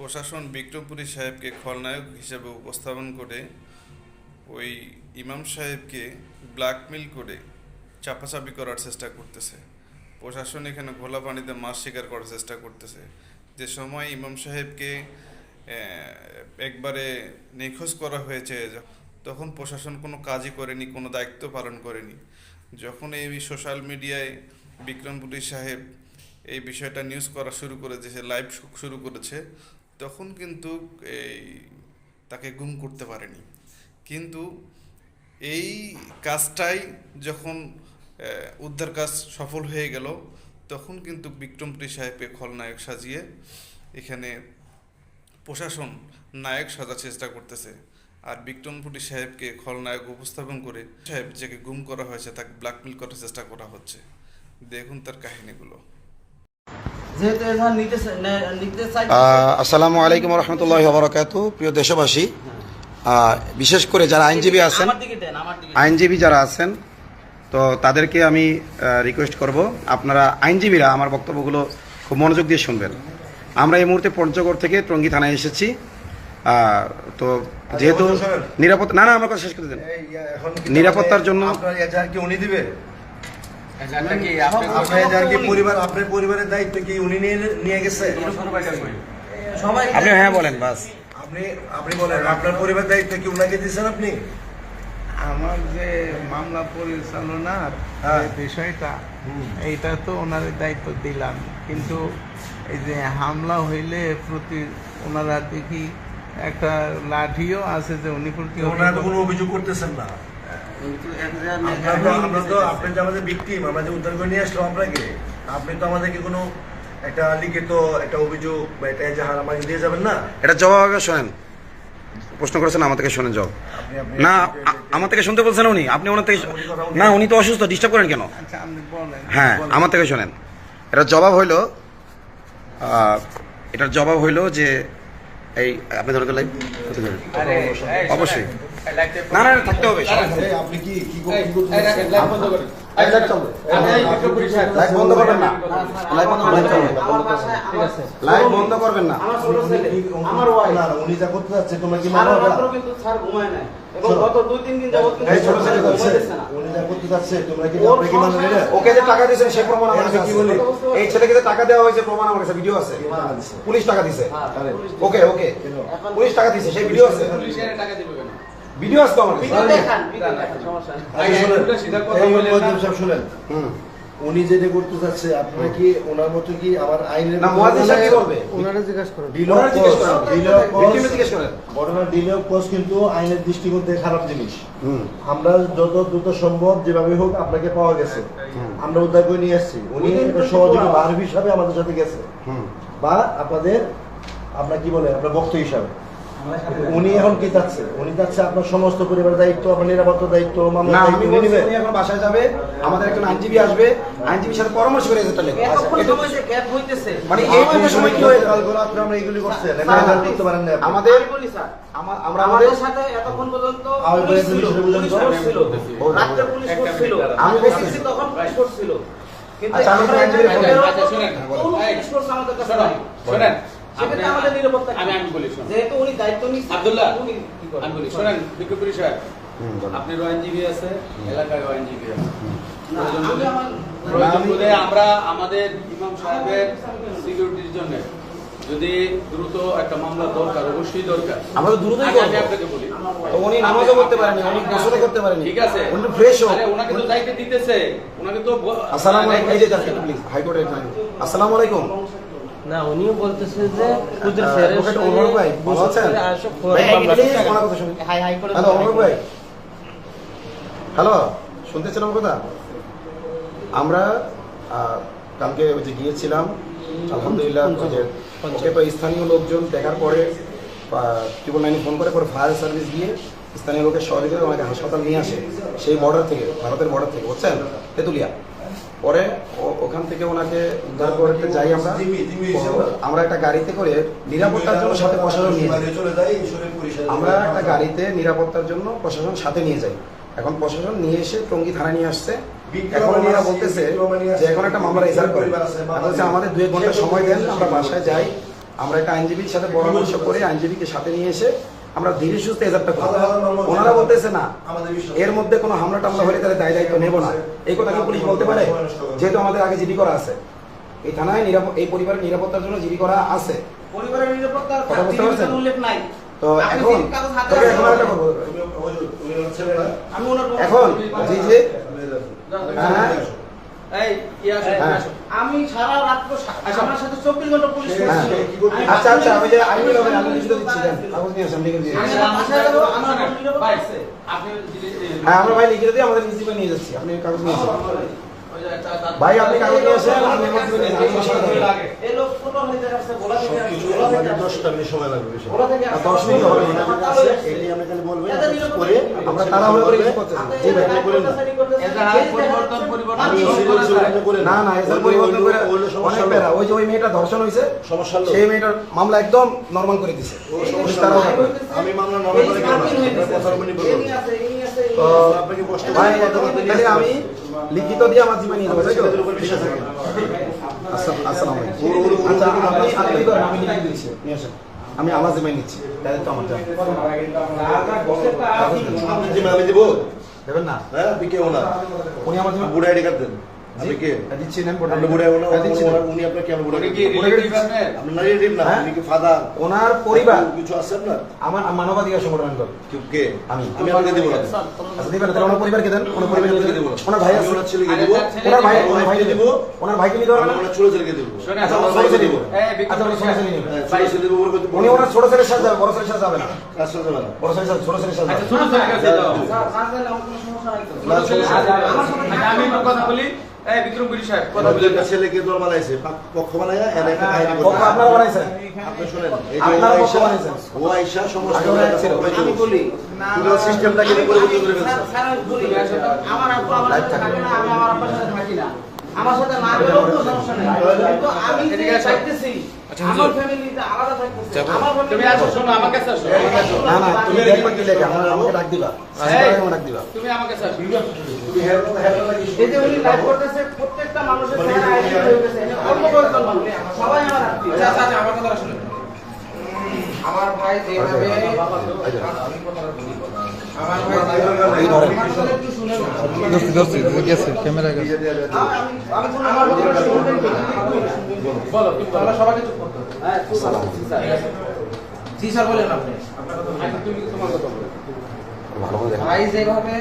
প্রশাসন বিক্রমপুরী সাহেবকে খলনায়ক হিসেবে উপস্থাপন করে ওই ইমাম সাহেবকে ব্ল্যাকমেল করে চাপাচাপি করার চেষ্টা করতেছে। প্রশাসন এখানে ঘোলা পানিতে মাছ শিকার করার চেষ্টা করতেছে। যে সময় ইমাম সাহেবকে একবারে নিখোঁজ করা হয়েছে, তখন প্রশাসন কোনো কাজই করেনি, কোনো দায়িত্ব পালন করেনি। যখন এই সোশ্যাল মিডিয়ায় বিক্রমপুরী সাহেব এই বিষয়টা নিউজ করা শুরু করেছে লাইভ শুরু করেছে তখন কিন্তু এই তাকে গুম করতে পারেনি। কিন্তু এই কাজটাই যখন উদ্ধার কাজ সফল হয়ে গেল, তখন কিন্তু বিক্রমপুরী সাহেবকে খলনায়ক সাজিয়ে এখানে প্রশাসন নায়ক সাজার চেষ্টা করতেছে। আর বিক্রমপুরী সাহেবকে খলনায়ক উপস্থাপন করে সাহেব যাকে গুম করা হয়েছে, তাকে ব্ল্যাকমেল করার চেষ্টা করা হচ্ছে। দেখুন তার কাহিনীগুলো। আসসালামু আলাইকুম রহমতুল্লাহ বরকাত প্রিয় দেশবাসী বিশেষ করে যারা আইনজীবী আছেন আইনজীবী যারা আছেন তো তাদেরকে আমি রিকোয়েস্ট করব আপনারা আইনজীবীরা আমার বক্তব্যগুলো খুব মনোযোগ দিয়ে শুনবেন। আমরা এই মুহূর্তে পঞ্চগড় থেকে টঙ্গী থানায় এসেছি। তো যেহেতু নিরাপত্তা না না আমার কথা শেষ করে দেন। নিরাপত্তার জন্য- উনি দিবে? আপনার কি আপনার এজাহার কি পরিবার আপনার পরিবারের দায়িত্ব কি উনি নিয়ে নিয়ে গেছে? সবাই আপনি হ্যাঁ বলেন বাস। আপনি আপনি বলেন আপনার পরিবার দায়িত্ব কি উনাকে দিয়েছেন আপনি? আমার যে মামলা পরিচালনার হ্যাঁ। বিষয়টা এইটা তো ওনার দায়িত্ব দিলাম। কিন্তু এই যে হামলা হইলে প্রতি ওনারা দেখি একটা লাঠিও আছে যে উনি প্রতি ওনারা কোনো অভিযোগ করতেছেন না। আমরা তো আপনি যে আমাদের ভিকটিম আমরা যে উদ্ধার করে নিয়ে আসলাম আপনাকে আপনি তো আমাদেরকে কোনো একটা লিখিত একটা অভিযোগ বা একটা এজাহার আমাকে দিয়ে যাবেন না? এটা জবাব আগে শোনেন। প্রশ্ন করেছেন আমার থেকে শোনেন জবাব। না আমার থেকে শুনতে বলছেন উনি। আপনি ওনার থেকে না উনি তো অসুস্থ ডিস্টার্ব করেন কেন? আচ্ছা আপনি বলেন। হ্যাঁ আমার থেকে শোনেন। এটার জবাব হইল এটার জবাব হইল যে এই আপনি ধরে লাইভ আরে, অবশ্যই। না না না, থাকতে হবে। আপনি কি কি লাইভ বন্ধ করবেন লাইভ বন্ধ করবেন না। লাইভ বন্ধ করবেন না। আমার বাসায় আমার লাইভ বন্ধ করবেন না। আমার ছোট ছেলে আমার ওয়াইফ না না, উনি যা করতে যাচ্ছে তোমরা কি সারা মানবে কিন্তু স্যার ঘুমায় না এবং গত দুই তিন দিন যাবত কিন্তু এই ছোট ছেলে ঘুমাইতেছে উনি যা করতে যাচ্ছে তোমরা কি আপনি কি মানবে সংসার- ওকে যে টাকা দিয়েছেন সে প্রমাণ আমার কাছে কি বলি? এই ছেলেকে যে টাকা দেওয়া হয়েছে প্রমাণ আমার কাছে ভিডিও আছে। পুলিশ টাকা দিছে হ্যাঁ, ওকে ওকে। পুলিশ টাকা দিছে সেই ভিডিও আছে। ভিডিও দেখান ভিডিও দেখান সমস্যা নেই। আচ্ছা, শুনেন। এই মুয়াজ্জিম সাহেব শুনেন। হুম। উনি যেটা করতে যাচ্ছে আপনারা কি ওনার মতো কি আমার আইনের না মুয়াজ্জিন সাহেব কি বলবে? ওনারা জিজ্ঞাসা করেন। জিজ্ঞেস করেন। ভিক্টিমে জিজ্ঞেস করেন। ঘটনা ডিলে কোর্স কিন্তু আইনের দৃষ্টিকোণ থেকে খারাপ জিনিস। হুম। আমরা যত দ্রুত সম্ভব যেভাবে হোক আপনাকে পাওয়া গেছে। আমরা উদ্ধার করে নিয়ে আসছি উনি একটা সহযোগী বার হিসাবে আমাদের সাথে গেছে। বা আপনাদের আপনার কি বলে আপনার বক্ত হিসাবে। উনি এখন কি চাচ্ছে উনি চাচ্ছে আপনার সমস্ত পরিবারের দায়িত্ব আপনার নিরাপত্তার দায়িত্ব না আমি বলছি উনি এখন বাসায় যাবে আমাদের একজন আইনজীবী আসবে আইনজীবীর সাথে পরামর্শ করে যেতে লেগে হইতেছে মানে সময় কি হয়ে কালকে রাত্রে আমরা এগুলি করছেন এটা স্যার, এবার করতে পারেন না আমাদের বলি স্যার আমরা আমাদের সাথে এতক্ষণ পর্যন্ত পুলিশ ছিল, পুলিশ ছিল। রাত্রে পুলিশ ছিল। আমি বলছি। তখন পুলিশ ছিল। কিন্তু আচ্ছা, আমরা আইনজীবীর এখানে বলেন। বেরোনোর আচ্ছা, পর শোনেন। কোনো পুলিশ ফোর্স আমাদের কাছে শোনেন, আমি আমি বলি যেহেতু উনি দায়িত্ব নিচ্ছেন আব্দুল্লাহ? আমি বলি শোনেন বিজ্ঞপ্তি। আছে এলাকায় আছে। আমার- আমাদের ইমাম সাহেবের সিকিউরিটির জন্য যদি দ্রুত একটা মামলা দরকার অবশ্যই দরকার। আমরা দ্রুতই আগে আপনাকে বলি। উনি নামাজও করতে পারেনি উনি গোসলও করতে পারেনি ঠিক আছে। উনি ফ্রেশ হোক। আরে ওনাকে তো দায়িত্ব দিতেছে। ওনাকে তো আসসালামু আলাইকুম। এই যে দেখেন প্লিজ হাইকোর্টে আসসালামু আলাইকুম। না উনিও বলতেছে যে খুদের অ্যাডভোকেট ওমর ভাই, শুনুন। হাই হাই করে হ্যালো অমর ভাই। হ্যালো শুনতেছেন আমার কথা? আমরা কালকে ওই যে গিয়েছিলাম আলহামদুলিল্লাহ যে ওকে তো স্থানীয় লোকজন দেখার পরে ট্রিপল নাইনে ফোন করে পরে ফায়ার সার্ভিস গিয়ে স্থানীয় লোকের সহযোগিতা ওনাকে হাসপাতাল নিয়ে আসে সেই বর্ডার থেকে ভারতের বর্ডার থেকে বুঝছেন? তেঁতুলিয়া। পরে ওখান থেকে ওনাকে উদ্ধার করতে যাই আমরা। আমরা একটা গাড়িতে করে নিরাপত্তার জন্য সাথে প্রশাসন নিয়ে যাই। আমরা একটা গাড়িতে নিরাপত্তার জন্য প্রশাসন সাথে নিয়ে যাই। এখন প্রশাসন নিয়ে এসে টঙ্গী থানা নিয়ে আসছে। এখন ওনারা বলতেছে যে এখন একটা মামলা রেজাল্ট করে। হচ্ছে আমাদের দুই ঘণ্টা সময় দেন আমরা বাসায় যাই। আমরা একটা আইনজীবীর সাথে পরামর্শ করে আইনজীবীকে সাথে নিয়ে এসে আমরা ধীরে সুস্থে এজারটা করি ওনারা বলতেছে না এর মধ্যে কোনো হামলা টামলা হলে তাহলে দায় দায়িত্ব নেব না। এই কথা কি পুলিশ বলতে পারে? যেহেতু আমাদের আগে জিডি করা আছে। এই থানায় নিরাপদ এই পরিবারের নিরাপত্তার জন্য জিডি করা আছে। পরিবারের নিরাপত্তার কথা বুঝতে পারছেন? উল্লেখ নাই। তো এখন জি হ্যাঁ? আমি সারা রাত্র আমার সাথে চব্বিশ ঘণ্টা পুলিশ হ্যাঁ। আচ্ছা আচ্ছা আমি দিচ্ছি কাগজ নিয়ে লিখে দিচ্ছি। আমার ভাই, আছে। আপনি যদি- হ্যাঁ আমরা ভাই লিখে দিয়ে আমাদের নিয়ে যাচ্ছি। আপনি কাগজ নিয়ে আসেন ভাই আপনি কাগজ নিয়ে আসেন আমি মিনিট সময় লাগবে। দশ মিনিট হবে না। এটি খালি করে আমরা করে না না এসব পরিবর্তন করে অনেক প্যারা ওই যে ওই মেয়েটা ধর্ষণ হয়েছে সমস্যা সেই মেয়েটার মামলা একদম নর্মাল করে দিছে। মামলা করে আমি লিখিত দিয়ে আমার জিমা নিয়ে যাব তাই তো। আসসালাম আচ্ছা আপনি আপনি করেন? আমি লিখে দিচ্ছি। নিয়ে আসেন। আমি আমার জিমাই নিচ্ছি। আমার। আমি দেবো দেবেন না। হ্যাঁ আপনি উনি আমার জিমা বুড়া আইডি কার্ড দেন। আপনি কে? হ্যাঁ, দিচ্ছি নেন বুড়া দিচ্ছি নেন। উনি আপনার কেমন বুড়া কি relative আপনার? আপনি রিলেটিভ না হ্যাঁ? কি ফাদার? ওনার পরিবার। কিছু আছে আপনার আমার মানবাধিকার সংগঠন করে কে আমি। আমি আপনাকে দিব আচ্ছা দিবেন তাহলে ওনার পরিবারকে দেন। ওনার পরিবার আপনাকে ওনার ভাই আছে। ওনার ছেলেকে দিব। ওনার ভাই ওনার ভাইকে দিব। ওনার ভাইকে নিতে আমি না ওনার ছোট ছেলেকে দিব। শোনেন, আচ্ছা, ওনার ছেলে দিব। দিব। আচ্ছা, ওনার ছোট ছেলে নিবে। হ্যাঁ, ছেলে দিব ওর উনি ওনার ছোট ছেলের সাথে যাবে বড় ছেলের সাথে যাবে না। কাজ চলতে পারে না বড় ছেলের সাথে ছোট ছেলের সাথে আচ্ছা, ছোট ছেলের কাছে দাও। স্যার, স্যার, আমার কোনো সমস্যা নাই তো। আচ্ছা, আচ্ছা, আমি কথা বলি। এই বিক্রম গুরি সাহেব কথা কথা ছেলেকে দল বানাইছে পক্ষ বানাইয়া এর একটা কাহিনী পক্ষ আপনারা বানাইছেন আপনি শুনেন। এই যে আপনারা ও আইসা সমস্ত। আমি বলি পুরো সিস্টেমটা কিন্তু পরিবর্তন করে ফেলছে। আমার আব্বু আমার সাথে থাকে না আমি আমার আব্বার সাথে থাকি না। আমার সাথে না গেলেও তো সমস্যা নেই। কিন্তু আমি যে চাইতেছি আমার ফ্যামিলিতে আলাদা থাকতেছে আমার তুমি আসো শোনো আমার কাছে আসো আমার কাছে আসো। না না তুমি দেখবা কি লেখা আমার আমাকে ডাক দিবা। এই, আমাকে ডাক দিবা। তুমি আমার কাছে আসো। তুমি হেল্প হেল্প এই যে উনি লাইভ করতেছে প্রত্যেকটা মানুষের চেহারা আইডি হয়ে গেছে। এখানে কয়েকজন মানুষ সবাই আমার আত্মীয়। আচ্ছা আচ্ছা আমার কথা শুনুন। আমার ভাই যেভাবে ক্যামেরা গেছে আমি আমি কোনো আমার কথা শুনবেন কি? বলো তুমি বলো সবাইকে চুপ করতে হবে। হ্যাঁ চুপ করো। স্যার। জি স্যার বলেন আপনি আচ্ছা, তুমি তোমার কথা বলো ভালো করে দেখেন ভাই যেভাবে